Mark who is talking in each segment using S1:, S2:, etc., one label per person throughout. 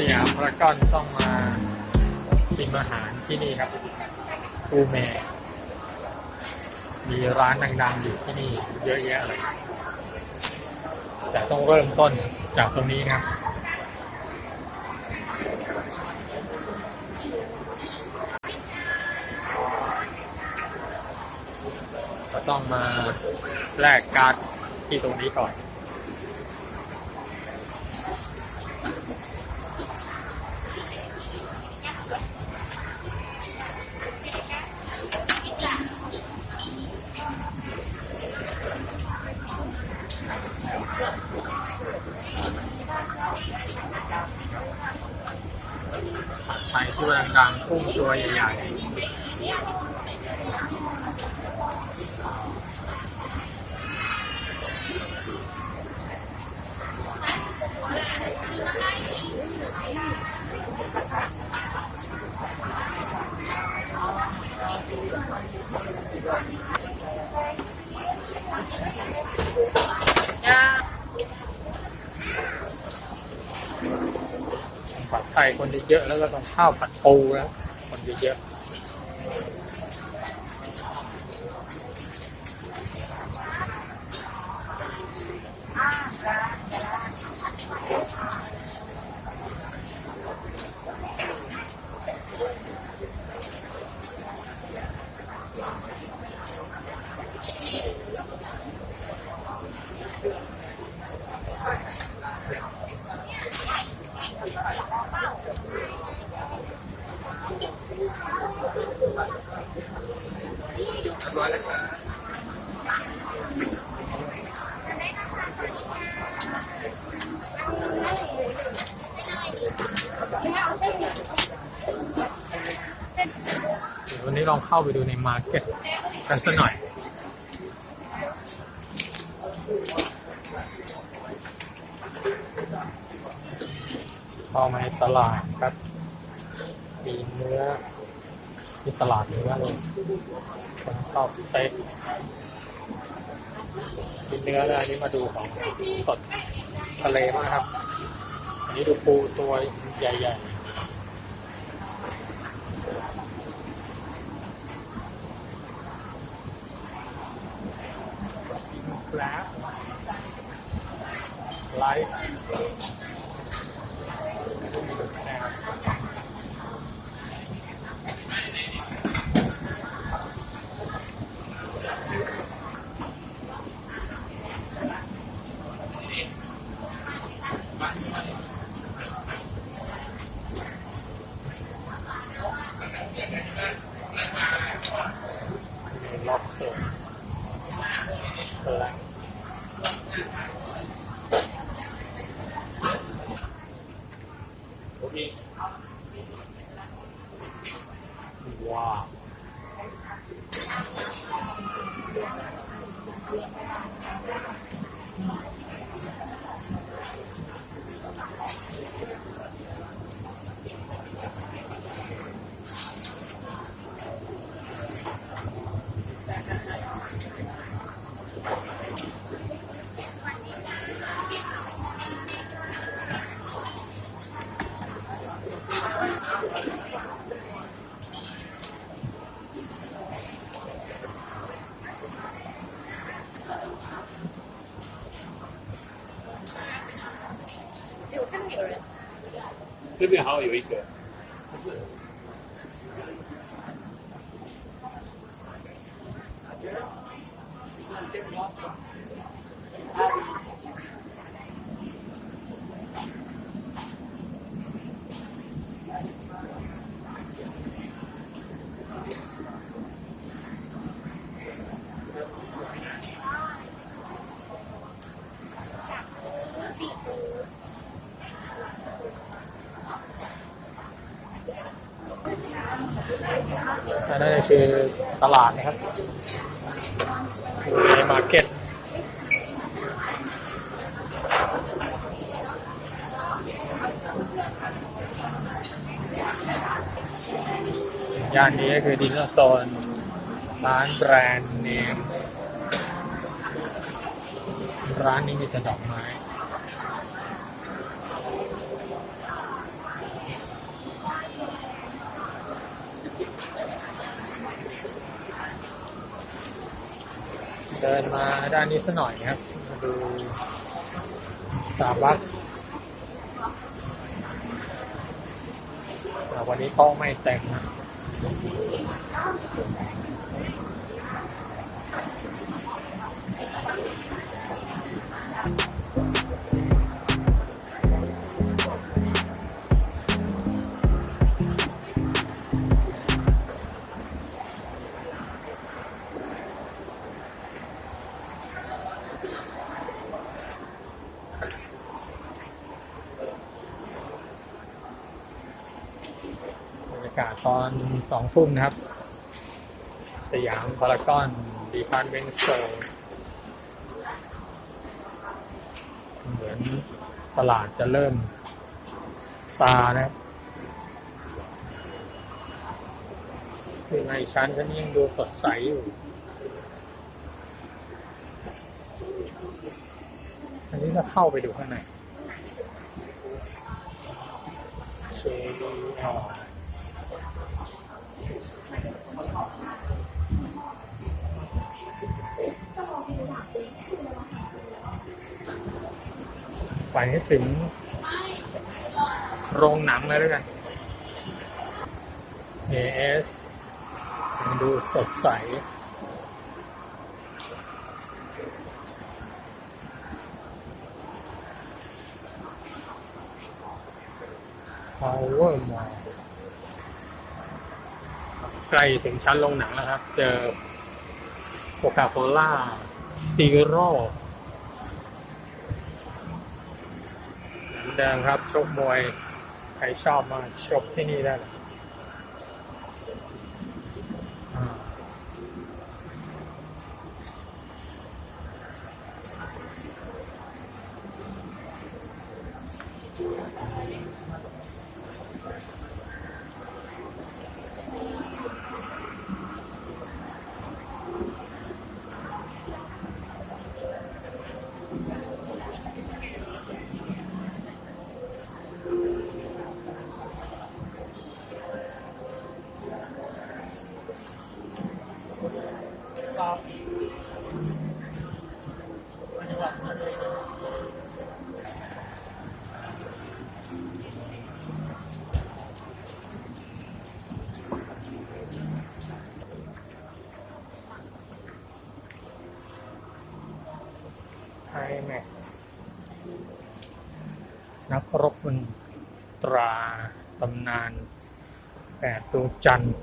S1: สยามพารากอนต้องมาชิมอาหารที่นี่ครับปูแมมีร้านดังๆอยู่ที่นี่เยอะแยะเลย แต่ต้องเริ่มต้นจากตรงนี้ครับก็ต้องมาแลกการ์ดที่ตรงนี้ก่อน ใส่ตัวดังๆกุ้งตัวใหญ่ๆ ไทยคนเยอะๆแล้วก็ต้องข้าวผัดปูแล้วคนเยอะ ลองเข้าไปดูในมาร์เก็ตกันสักหน่อยเข้ามาในตลาดครับมีเนื้อมีตลาดเนื้อเลยคนชอบสเต็กมีเนื้อแล้วอันนี้มาดูของสดทะเลมากครับ อันนี้ดูปูตัวใหญ่ ๆแล้วไลฟ์ล็อกเสร็จแล้ว ว้าว
S2: 对对面好像有一个。
S1: 不是 คือตลาดนะครับในมาร์เก็ตย่านนี้ก็คือดินเนอร์โซน ร้านแบรนด์เนม ร้านนี้มีแต่ดอกไม้ เดินมาด้านนี้สักหน่อยครับ มาดูสาบัคแต่วันนี้โต๊ะไม่เต็มนะ ตอนสองทุ่มนะครับ สยามพารากอนดีพาร์ตเมนต์สโตร์เหมือนตลาดจะเริ่มซานะครับคือในชั้นก็ยังดูสดใสอยู่อันนี้เราเข้าไปดูข้างในเชดีออ ให้ถึงโรงหนังเลยด้วยกัน AS ยังดูสดใส Power Mall ใกล้ถึงชั้นโรงหนังแล้วครับ เจอโคคาโคล่าซีโร่ แดงครับชกมวย ใครชอบมาชกที่นี่ได้ ไฮแม็กซ์นักรบมันตราตำนานแปดดวงจันทร์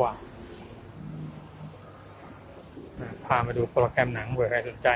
S1: ว่ะพามาดูโปรแกรมหนังเผื่อใครสนใจ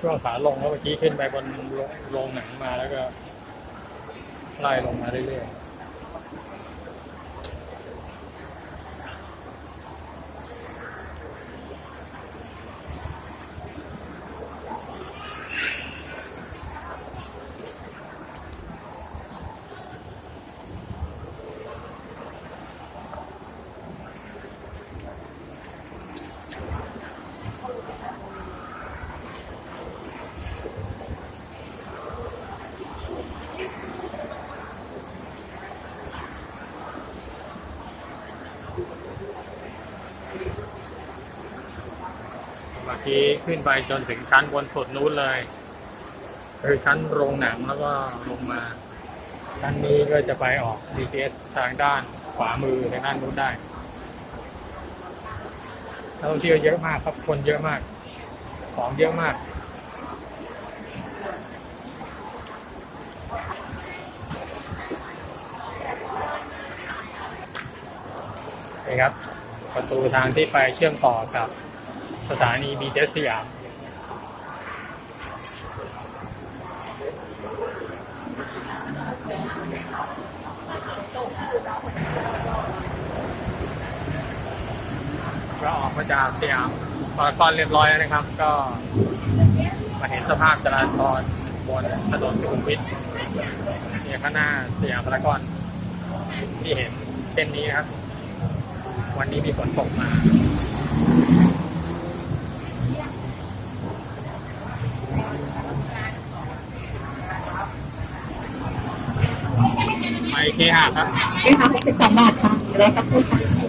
S1: ช่วงขาลงแล้วเมื่อกี้ขึ้นไปบนโรงหนังมาแล้วก็ไล่ลงมาเรื่อยๆ กี้ขึ้นไปจนถึงชั้นบนสุดนู้นเลยคือชั้นโรงหนังแล้วก็ลงมา ชั้นนี้ก็จะไปออก BTS ทางด้านขวามือทางด้านนู้นได้นักท่องเที่ยวเยอะมากครับคนเยอะมาก ของเยอะมากนี่ครับ ประตูทางที่ไปเชื่อมต่อกับ สถานี BTS สยามก็ออกมาจากสยามพารากอนเรียบร้อยนะครับ ก็มาเห็นสภาพจราจรบนถนนสุขุมวิทเนี่ยข้างหน้าสยามพารากอนที่เห็นเช่นนี้นะครับ วันนี้มีฝนตกมา เคหะครับ
S3: นี่ค่ะหกสิบสองบาทค่ะแล้วก็พูดค่ะให้